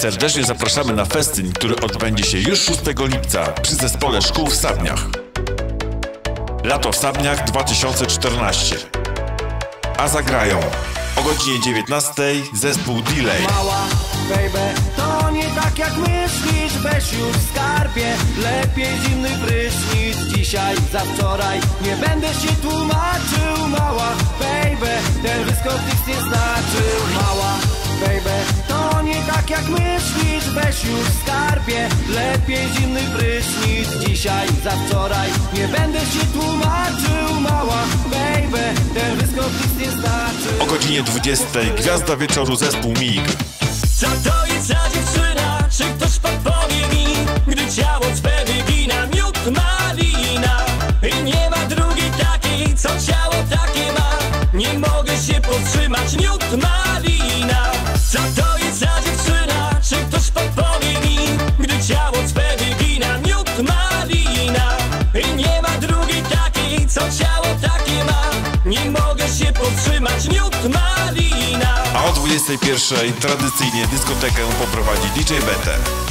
Serdecznie zapraszamy na festyn, który odbędzie się już 6 lipca przy zespole szkół w Sabniach. Lato w Sabniach 2014. A zagrają o godzinie 19 zespół Delay. Mała, baby, to nie tak jak myślisz Weź już w skarbie, lepiej zimny prysznic Dzisiaj, za wczoraj, nie będę się tłumaczył jak myślisz Weź już w skarbie, lepiej zimny prysznic Dzisiaj, za wczoraj, nie będę się tłumaczył Mała, baby, ten wyskok nic nie znaczył O godzinie 20 gwiazda wieczoru zespół MIG. Co to jest za dziewczyna? Nie mogę się powstrzymać, malina A o 21 tradycyjnie dyskotekę poprowadzi DJ Bete.